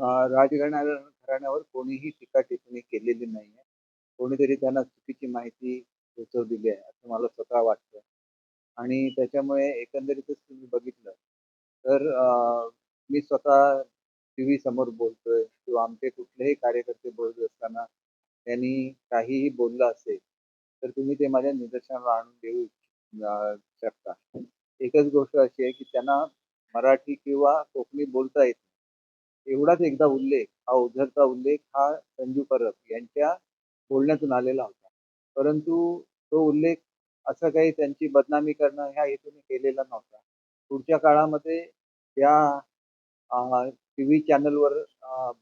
राजघराण्या घराण्यावर कोणीही टीका टिप्पणी केलेली आहे कोणीतरी त्यांना चुकीची माहिती पोहोचवलेली आहे, असं मला स्वतः वाटतं. आणि त्याच्यामुळे एकंदरीतच तुम्ही बघितलं तर मी स्वतः टी व्ही समोर बोलतोय किंवा आमचे कुठलेही कार्यकर्ते बोलत असताना त्यांनी काहीही बोललं असेल, तर तुम्ही ते माझ्या निदर्शनाला आणून देऊ शकता. एकच गोष्ट अशी आहे, की त्यांना मराठी किंवा कोकणी बोलता येत नाही. एवढाच एकदा उल्लेख, हा ओझरचा उल्लेख हा संजू परब यांच्या बोलण्यातून आलेला होता. परंतु तो उल्लेख असं काही त्यांची बदनामी करणं ह्या हेतूने केलेला नव्हता. पुढच्या काळामध्ये त्या अ, टीव्ही चॅनलवर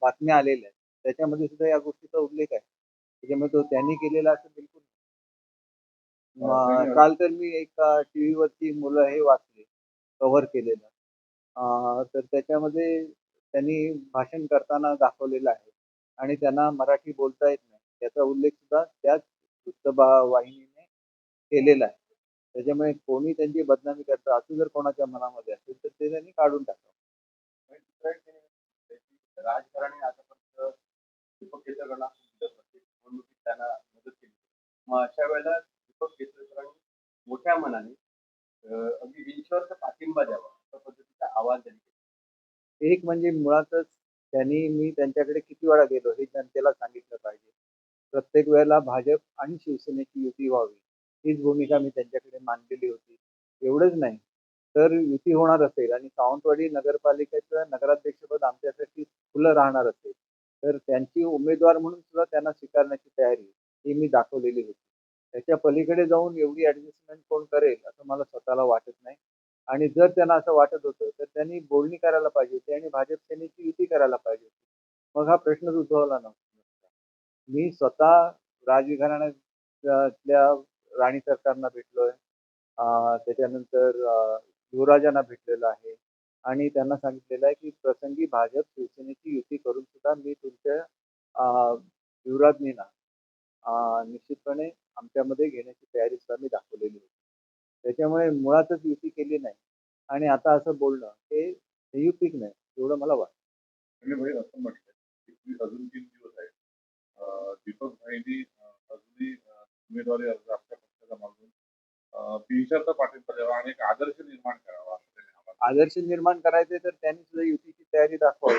बातम्या आलेल्या आहेत. त्याच्यामध्ये सुद्धा या गोष्टीचा उल्लेख आहे. त्याच्यामुळे तो त्यांनी केलेला असं बिलकुल अ, काल तर मी एक अ, टीव्हीवरती मुलं हे वाचले, कव्हर केलेलं. तर त्याच्यामध्ये त्यांनी भाषण करताना दाखवलेलं आहे आणि त्यांना मराठी बोलता येत नाही. त्याचा उल्लेख सुद्धा त्याच वृत्तवाहिनीने केलेला आहे. त्याच्यामुळे कोणी त्यांची बदनामी करतं असं जर कोणाच्या मनामध्ये असेल, तर ते त्यांनी काढून टाकावं. राजकारणी आतापर्यंत दीपक केसरकरांना निवडणुकीत त्यांना मदत केली. मग अशा वेळेला दीपक केसरकरांनी मोठ्या मनाने अगदी बिनशर्त पाठिंबा द्यावा अशा पद्धतीचा आवाज त्यांनी एक म्हणजे मुळातच त्यांनी मी त्यांच्याकडे किती वेळा गेलो हे जनतेला सांगितलं पाहिजे. प्रत्येक वेळेला भाजप आणि शिवसेनेची युती व्हावी, हीच भूमिका मी त्यांच्याकडे मांडलेली होती. एवढंच नाही, तर युती होणार असेल आणि सावंतवाडी नगरपालिकेचं नगराध्यक्षपद आमच्यासाठी खुलं राहणार असेल, तर त्यांची उमेदवार म्हणून सुद्धा त्यांना स्वीकारण्याची तयारी ही मी दाखवलेली होती. त्याच्या पलीकडे जाऊन एवढी ॲडजस्टमेंट कोण करेल असं मला स्वतःला वाटत नाही. आणि जर त्यांना असं वाटत होतं, तर त्यांनी बोलणी करायला पाहिजे होती आणि भाजप सेनेची युती करायला पाहिजे होती. मग हा प्रश्नच उद्भवला नव्हता मी स्वतः राजघराण्यातल्या राणी सरकारना भेटलोय. त्याच्यानंतर युवराजांना भेटलेलो आहे आणि त्यांना सांगितलेलं आहे, की प्रसंगी भाजप शिवसेनेची युती करून सुद्धा मी तुमच्या युवराजनीना निश्चितपणे आमच्यामध्ये घेण्याची तयारी सुद्धा मी दाखवलेली होती. त्याच्यामुळे मुळातच युती केली नाही आणि आता असं बोलणं हे संयुक्तिक नाही, एवढं मला वाटतं. भाई असं म्हटलंय की अजून तीन दिवस आहेत. अ, दीपक भाईंनी अजूनही उमेदवारी अर्ज आपल्या पक्षाला मागून बिनशर्त पाठिंबा द्यावा आणि एक आदर्श निर्माण करावा आदर्श निर्माण करायचे तर त्यांनी सुद्धा युतीची तयारी दाखवावी.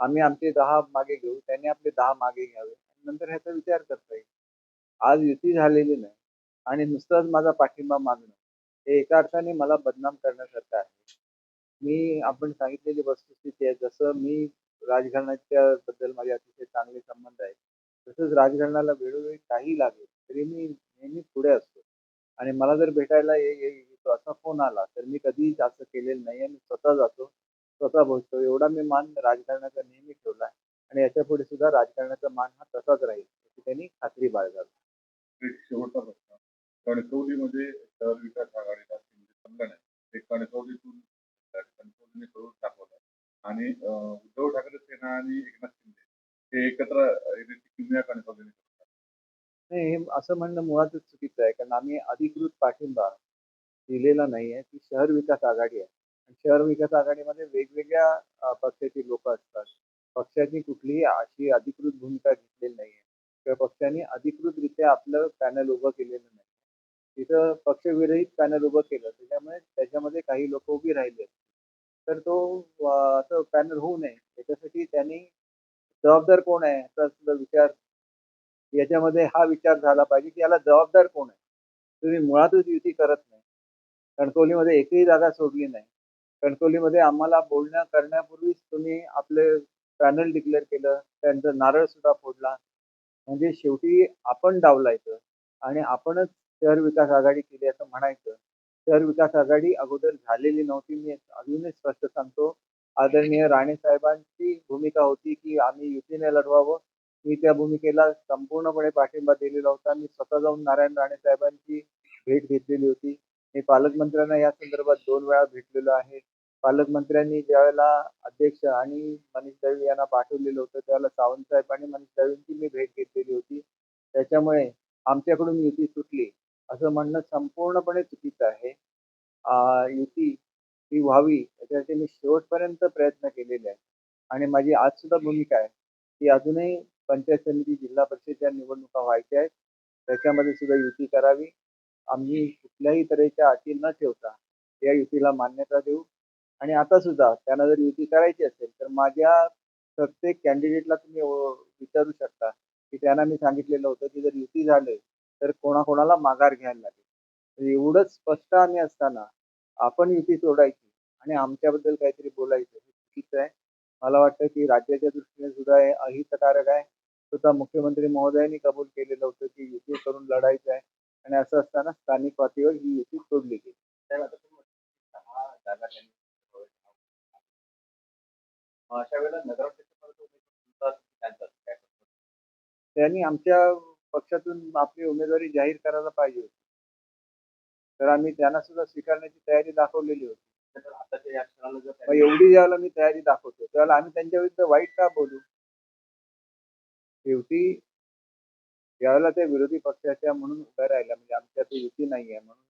आम्ही आमचे 10 मागे घेऊ, त्यांनी आपले 10 मागे घ्यावे. नंतर ह्याचा विचार करता येईल. आज युती झालेली नाही आणि नुसताच माझा पाठिंबा मागणं, हे एका अर्थाने मला बदनाम करण्यासारखं आहे. मी आपण सांगितलेली वस्तुस्थिती आहे. जसं मी राजघराण्याच्या बद्दल माझे अतिशय चांगले संबंध आहेत. तसंच राजघराण्याला वेळोवेळी काही लागेल, तरी मी नेहमी पुढे असतो आणि मला जर भेटायला ये येतो असा फोन आला, तर मी कधीही असं केलेलं नाही मी स्वतः जातो, स्वतः बोलतो. एवढा मी मान राजकारणाचा नेहमी ठेवला आहे आणि याच्यापुढे सुद्धा राजकारणाचा मान हा तसाच राहील, याची त्यांनी खात्री बाळगावी. शेवटचा प्रश्न. कणकवलीमध्ये शहर विकास आघाडीला शिंदे जमलं नाही. ते कणकवलीतून कणकवलीने करून दाखवलं आणि उद्धव ठाकरे सेना आणि एकनाथ शिंदे हे एकत्र येण्याची कणकवलीने नाही, हे असं म्हणणं मुळातच चुकीचं आहे. कारण आम्ही अधिकृत पाठिंबा दिलेला आहे ती शहर विकास आघाडी आहे. आणि शहर विकास आघाडीमध्ये वेगवेगळ्या पक्षाची लोकं असतात. पक्षाची कुठलीही अशी अधिकृत भूमिका घेतलेली नाही आहे किंवा पक्षाने अधिकृतरित्या आपलं पॅनल उभं केलेलं नाही. तिथं पक्षविरहित पॅनल उभं केलं. त्याच्यामुळे त्याच्यामध्ये काही लोक उभी राहिले तर तो असं पॅनल होऊ नये त्याच्यासाठी त्यांनी जबाबदार कोण आहे? असा सुद्धा विचार याच्यामध्ये हा विचार झाला पाहिजे, की याला जबाबदार कोण आहे? तुम्ही मुळातच युती करत नाही. कणकवलीमध्ये एकही जागा सोडली नाही. कणकवलीमध्ये आम्हाला बोलणं करण्यापूर्वीच तुम्ही आपले पॅनल डिक्लेअर केलं. त्यांचा नारळ सुद्धा फोडला. म्हणजे शेवटी आपण डावलायचं आणि आपणच शहर विकास आघाडी केली असं म्हणायचं. शहर विकास आघाडी अगोदर झालेली नव्हती. मी अजूनही स्पष्ट सांगतो. आदरणीय राणे साहेबांची भूमिका होती, की आम्ही युतीने लढवावं. मी त्या भूमिकेला संपूर्णपणे पाठिंबा दिलेला होता. मी स्वतः जाऊन नारायण राणे साहेबांची भेट घेतलेली होती. मी पालकमंत्र्यांना या संदर्भात दोन वेळा भेटलेलो आहे. पालकमंत्र्यांनी ज्यावेळेला अध्यक्ष आणि मनीष दळवी यांना पाठवलेलं होतं, त्यावेळेला सावंत साहेब आणि मनीष दळवींची मी भेट घेतलेली होती. त्याच्यामुळे आमच्याकडून युती सुटली असं म्हणणं संपूर्णपणे चुकीचं आहे. युती ही व्हावी याच्यासाठी मी शेवटपर्यंत प्रयत्न केलेले आहे आणि माझी आज सुद्धा भूमिका आहे. की अजूनही पंचायत समिती जिल्हा परिषदच्या निवडणुका व्हायच्या आहेत. त्याच्यामध्ये सुद्धा युती करावी. आम्ही कुठल्याही तऱ्हेच्या अटी न ठेवता या युतीला मान्यता देऊ. आणि आता सुद्धा त्यांना जर युती करायची असेल तर माझ्या प्रत्येक कॅन्डिडेटला तुम्ही विचारू शकता की त्यांना मी सांगितलेलं होतं की जर युती झाले तर कोणाकोणाला माघार घ्यायला लागेल. एवढंच स्पष्ट आम्ही असताना आपण युती सोडायची आणि आमच्याबद्दल काहीतरी बोलायचं हे चुकीचं आहे. मला वाटतं की राज्याच्या दृष्टीने सुद्धा हे अहितकारक आहे. स्वतः मुख्यमंत्री महोदयांनी कबूल केलेलं होतं की युती करून लढायचं आहे. आणि असं असताना स्थानिक पातळीवर ही युती सोडली गेली. अशा वेळेला नगराध्यक्ष? त्यांनी आमच्या पक्षातून आपली उमेदवारी जाहीर करायला पाहिजे होती. तर आम्ही त्यांना सुद्धा स्वीकारण्याची तयारी दाखवलेली होती. मग एवढी ज्यावेळेला मी तयारी दाखवतो त्यावेळेला आम्ही त्यांच्या विरुद्ध वाईट का बोलू? शेवटी ज्यावेळेला त्या विरोधी पक्षाच्या म्हणून उभ्या राहिल्या म्हणजे आमच्यात युती नाही आहे म्हणून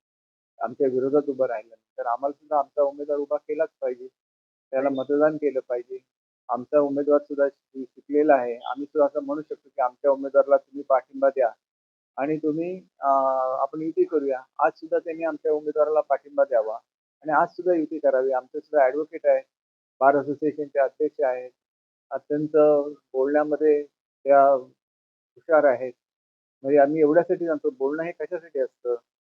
आमच्या विरोधात उभं राहिलं तर आम्हाला सुद्धा आमचा उमेदवार उभा केलाच पाहिजे. त्याला मतदान केलं पाहिजे. आमचा उमेदवार सुद्धा शिकलेला आहे. आम्ही सुद्धा असं म्हणू शकतो की आमच्या उमेदवाराला तुम्ही पाठिंबा द्या. आणि तुम्ही आपण युती करूया. आज सुद्धा त्यांनी आमच्या उमेदवाराला पाठिंबा द्यावा. आणि आज सुद्धा युती करावी. आमचे सुद्धा ऍडव्होकेट आहे. बार असोसिएशनचे अध्यक्ष आहेत. अत्यंत बोलण्यामध्ये त्या हुशार आहेत. म्हणजे आम्ही एवढ्यासाठी जाणतो बोलणं हे कशासाठी असतं?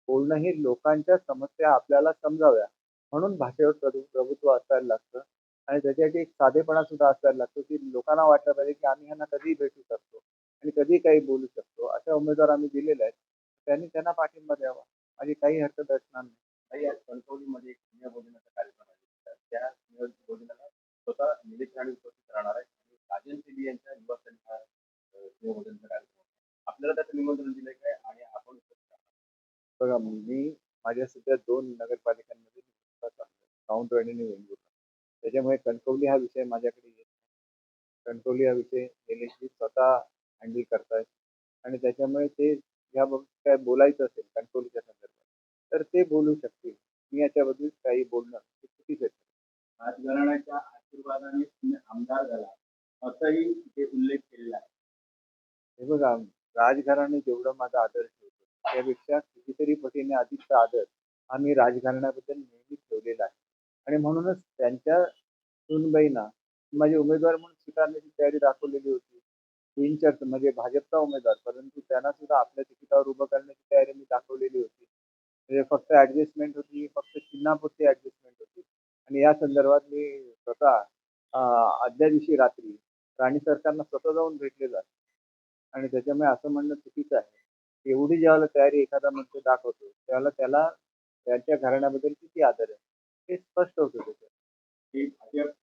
बोलणं हे लोकांच्या समस्या आपल्याला समजाव्या. म्हणून भाषेवर प्रभु प्रभुत्व असायला लागतं. आणि त्याच्यासाठी एक साधेपणा सुद्धा असायला लागतो की लोकांना वाटलं पाहिजे की आम्ही ह्यांना कधीही भेटू शकतो आणि कधी काही बोलू शकतो. अशा उमेदवार आम्ही दिलेले आहेत. त्यांनी त्यांना पाठिंबा द्यावा. माझी काही हरकत असणार नाही. काही आज कणकवलीमध्ये एक स्नेहभोजनाचा कार्यक्रम आहे. त्या स्नेहभोजनाला स्वतः निलेश राणे उपस्थित राहणार आहे आणि राजन सेबी यांच्या निवासस्थानी हा अ, स्नेहभोजनाचा कार्यक्रम आपल्याला त्याचं निमंत्रण दिलंय काय? आणि आपण. बघा मी माझ्या सध्या दोन नगरपालिकांमध्ये सावंतवाडी आणि वेंगुर्ला. त्याच्यामुळे कणकवली हा विषय माझ्याकडे येत कणकवली हा विषय निलेशजी स्वतः हँडल करतायत आणि त्याच्यामुळे ते याबाबत काय बोलायचं असेल कणकवलीच्या संदर्भात तर ते बोलू शकतील. मी याच्याबद्दल काही बोलणं हे चुकीचं आहे. राजघराण्याच्या आशीर्वादाने तुम्ही आमदार झाला. असाही ते उल्लेख केलेला आहे. हे बघा राजघराणे जेवढं माझा आदर ठेवतो त्यापेक्षा कितीतरी पटीने अधिकचा आदर आम्ही राजघराण्याबद्दल नेहमी ठेवलेला आहे. आणि म्हणूनच त्यांच्या सुनबाईंना माझे उमेदवार म्हणून स्वीकारण्याची तयारी दाखवलेली होती. तीन म्हणजे भाजपचा उमेदवार परंतु त्यांना सुद्धा आपल्या तिकिटावर उभं करण्याची तयारी मी दाखवलेली होती. म्हणजे फक्त ऍडजस्टमेंट होती फक्त चिन्हापुरती ऍडजस्टमेंट होती. आणि या संदर्भात मी स्वतः आदल्या दिवशी रात्री राणी सरकारना स्वतः जाऊन भेटले आहे आणि त्याच्यामुळे असं म्हणणं चुकीचं आहे. एवढी ज्यावेळेला तयारी एखादा मंत्री दाखवतो त्यावेळेला त्याला त्यांच्या घराण्याबद्दल किती आदर आहे? हे स्पष्ट होतं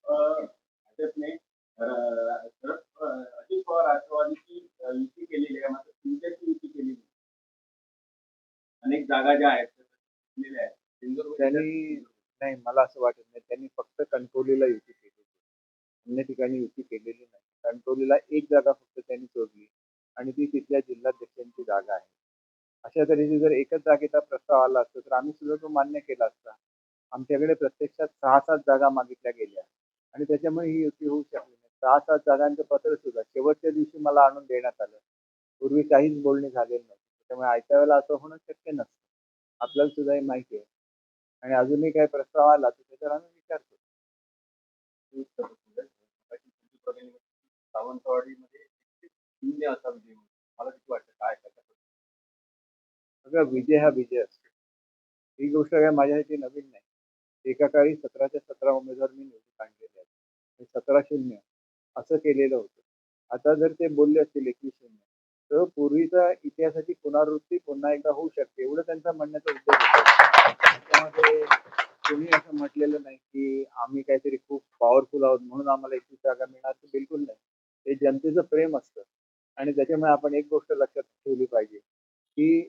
भाजपने अजित पवार राष्ट्रवादीची युती केलेली आहे मात्र तुमच्याची युती केलेली. अनेक जागा ज्या आहेत त्यांनी नाही मला असं वाटत नाही. त्यांनी फक्त कणकवलीला युती केलेली अन्य ठिकाणी युती केलेली नाही. कणकवलीला एक जागा फक्त त्यांनी सोडली आणि ती तिथल्या जिल्हाध्यक्षांची जागा आहे. अशा तऱ्हेची जर एकच जागेचा प्रस्ताव आला असता तर आम्ही सुद्धा तो मान्य केला असता. आमच्याकडे प्रत्यक्षात सहा सात जागा मागितल्या गेल्या. आणि त्याच्यामुळे ही युती होऊ शकली नाही. सहा सात जागांचं पत्र सुद्धा शेवटच्या दिवशी मला आणून देण्यात आलं. पूर्वी काहीच बोलणी झालेलं नव्हतं. त्यामुळे आयत्या वेळेला असं होणं शक्य नसतं. आपल्याला सुद्धा हे माहिती आहे. आणि अजूनही काही प्रस्ताव आला तर त्याच्यावर आम्ही विचार करू. सावंतवाडीमध्ये असा विजय. मला किती वाटतं? काय सगळं विजय हा विजय असतो. ही गोष्ट काय माझ्यासाठी नवीन नाही. एका काळी सतराच्या सतरा उमेदवार मी निवडून आणलेले आहेत. सतरा शून्य असं केलेलं होतं. आता जर ते बोलले असतील एकवीस शून्य तर पूर्वीचा इतिहासाची पुनरावृत्ती पुन्हा एकदा होऊ शकते एवढं त्यांचा म्हणण्याचा उद्देश होता. त्यामध्ये कोणी असं म्हटलेलं नाही की आम्ही काहीतरी खूप पॉवरफुल आहोत म्हणून आम्हाला एकवीस जागा मिळणार बिलकुल नाही. ते जनतेचं प्रेम असतं. आणि त्याच्यामुळे आपण एक गोष्ट लक्षात ठेवली पाहिजे की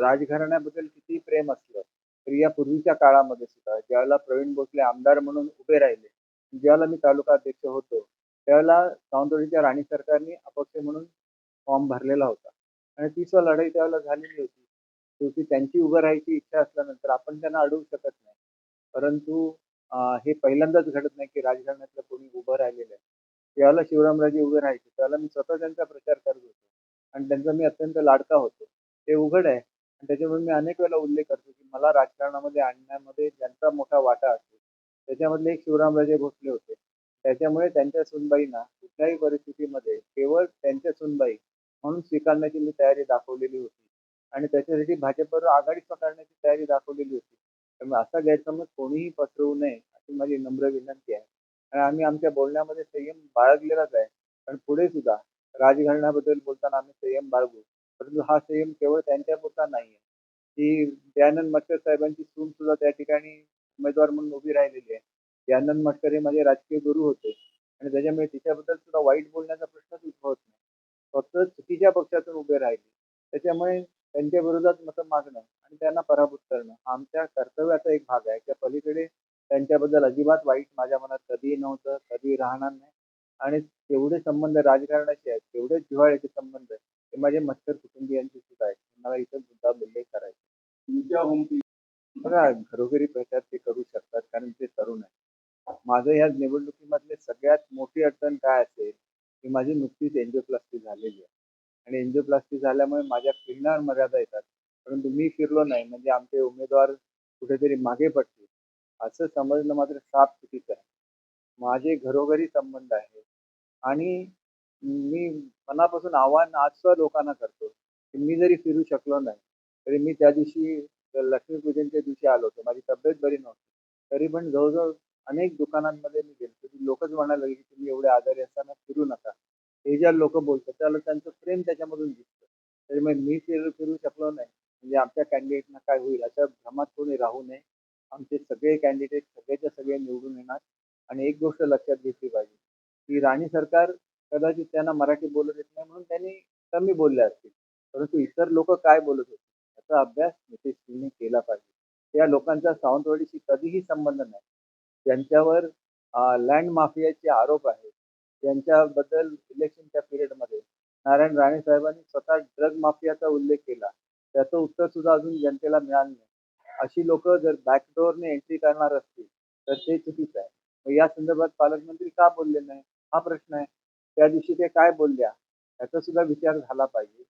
राजघराण्याबद्दल किती प्रेम असलं तर या पूर्वीच्या काळामध्ये सुद्धा ज्यावेळेला प्रवीण भोसले आमदार म्हणून उभे राहिले ज्यावेळेला मी तालुका अध्यक्ष होतो त्यावेळेला सावंतवाडीच्या राणी सरकारने अपक्ष म्हणून फॉर्म भरलेला होता. आणि तीच लढाई त्यावेळेला झालेली होती. शेवटी त्यांची उभं राहायची इच्छा असल्यानंतर आपण त्यांना अडवू शकत नाही. परंतु हे पहिल्यांदाच घडत नाही की राजकारणातलं कोणी उभं राहिलेलं आहे. त्यावेळेला शिवरामराजे उभे राहायचे त्यावेळेला मी स्वतः त्यांचा प्रचार करत होतो. आणि त्यांचा मी अत्यंत लाडका होतो. ते उघड आहे. त्याच्यामुळे मी अनेक वेळेला उल्लेख करतो की मला राजकारणामध्ये आणण्यामध्ये ज्यांचा मोठा वाटा असतो. त्याच्यामधले एक शिवरामराजे भोसले होते. त्याच्यामुळे त्यांच्या सुनबाईंना कुठल्याही परिस्थितीमध्ये केवळ त्यांच्या सुनबाई म्हणून स्वीकारण्याची मी तयारी दाखवलेली होती. आणि त्याच्यासाठी भाजपवर आघाडी पकडण्याची तयारी दाखवलेली होती. त्यामुळे असा गैरसमज कोणीही पसरवू नये अशी माझी नम्र विनंती आहे. आणि आम्ही आमच्या बोलण्यामध्ये संयम बाळगलेलाच आहे. पण पुढे सुद्धा राजघराण्याबद्दल बोलताना आम्ही संयम बाळगू. परंतु हा संयम केवळ त्यांच्यापुरता नाही आहे ती दयानंद मटकर साहेबांची सून सुद्धा त्या ठिकाणी उमेदवार म्हणून उभी राहिलेली आहे. दयानंद मटकर हे माझे राजकीय गुरु होते. आणि त्याच्यामुळे तिच्याबद्दल सुद्धा वाईट बोलण्याचा प्रश्नच उद्भवत नाही. फक्त चुकीच्या पक्षातून उभे राहिले. त्याच्यामुळे त्यांच्या विरोधात मतं मागणं आणि त्यांना पराभूत करणं हा आमच्या कर्तव्याचा एक भाग आहे. त्या पलीकडे त्यांच्याबद्दल अजिबात वाईट माझ्या मनात कधीही नव्हतं कधीही राहणार नाही. आणि तेवढे संबंध राजकारणाचे आहेत तेवढे जिव्हाळ्याचे संबंध ते माझे मत्सर कुटुंबियांचे सुद्धा आहेत मला इथं मुद्दा उल्लेख करायचा तुमच्या बघा घरोघरी प्रचार ते करू शकतात कारण ते तरुण आहे माझं ह्या निवडणुकीमधले सगळ्यात मोठी अडचण काय असेल की माझी नुकतीच एन्जिओप्लास्टी झालेली आहे. आणि एन्जिओप्लास्टी झाल्यामुळे माझ्या फिरण्यावर मर्यादा येतात. परंतु मी फिरलो नाही म्हणजे आमचे उमेदवार कुठेतरी मागे पडतील. असं समजणं मात्र साफ चुकीचं आहे. माझे घरोघरी संबंध आहे. आणि मी मनापासून आव्हान आजचं लोकांना करतो की मी जरी फिरू शकलो नाही तरी मी त्या दिवशी लक्ष्मीपूजनच्या दिवशी आलो होतो. माझी तब्येत बरी नव्हती. तरी पण जवळजवळ अनेक दुकानांमध्ये मी गेलो तरी लोकच म्हणायला लागले की तुम्ही एवढे आजारी असताना फिरू नका. हे ज्या लोक बोलतात त्याला त्यांचं प्रेम त्याच्यामधून दिसतं. तरी मग मी फिरू फिरू शकलो नाही. म्हणजे आमच्या कॅन्डिडेटना काय होईल? अशा भ्रमात कोणी राहू नये. आमचे सगळे कॅन्डिडेट सगळेच्या सगळे निवडून येणार. आणि एक गोष्ट लक्षात घेतली पाहिजे की राणी सरकार कदाचित त्यांना मराठी बोलत येत नाही म्हणून त्यांनी कमी बोलले असतील. परंतु इतर लोक काय बोलत होते? याचा अभ्यास नितीशजींनी केला पाहिजे. त्या लोकांचा सावंतवाडीशी कधीही संबंध नाही. त्यांच्यावर लँड माफियाचे आरोप आहेत त्यांच्याबद्दल इलेक्शनच्या पिरियडमध्ये नारायण राणे साहेबांनी स्वतः ड्रग माफियाचा उल्लेख केला. त्याचं उत्तर सुद्धा अजून जनतेला मिळालं नाही. अशी लोक जर बॅकडोअरने एंट्री करणार असतील तर ते चुकीचं आहे. मग या संदर्भात पालकमंत्री का बोलले नाही? हा प्रश्न आहे. त्या दिवशी ते काय बोलल्या याचा सुद्धा विचार झाला पाहिजे.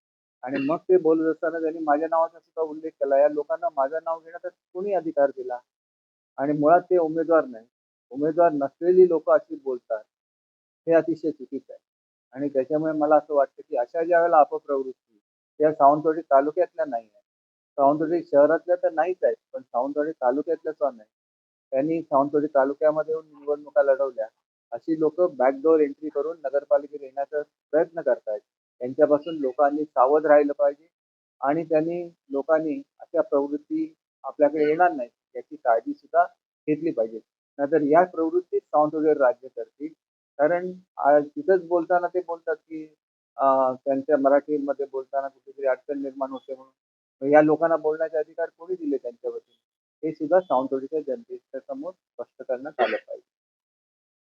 आणि मग ते बोलत असताना त्यांनी माझ्या नावाचा सुद्धा उल्लेख केला. या लोकांना माझं नाव घेण्याचा कोणी अधिकार दिला? आणि मुळात ते उमेदवार नाही. उमेदवार नसलेली लोक अशी बोलतात. हे अतिशय चुकीचं आहे. आणि त्याच्यामुळे मला असं वाटतं की अशा ज्या वेळेला अपप्रवृत्ती त्या सावंतवाडी तालुक्यातल्या नाही आहे सावंतवाडी शहरातल्या तर नाहीच आहेत पण सावंतवाडी तालुक्यातल्या नाही त्यांनी सावंतवाडी तालुक्यामध्ये येऊन निवडणुका लढवल्या. अशी लोक बॅकडोर एंट्री करून नगरपालिकेत येण्याचा प्रयत्न करतायत. त्यांच्यापासून लोकांनी सावध राहिलं पाहिजे आणि त्यांनी लोकांनी अशा प्रवृत्ती आपल्याकडे येणार नाही याची काळजी सुद्धा घेतली पाहिजे. नाहीतर या प्रवृत्तीत सावंतवाडीवर राज्य करतील. कारण तिथंच बोलताना ते बोलतात की त्यांच्या मराठीमध्ये बोलताना कुठेतरी अडचण निर्माण होते म्हणून. या लोकांना बोलण्याचे अधिकार कोणी दिले त्यांच्या वतीने हे सुद्धा सावंतवाडीच्या जनतेच्या समोर स्पष्ट करण्यात आलं पाहिजे.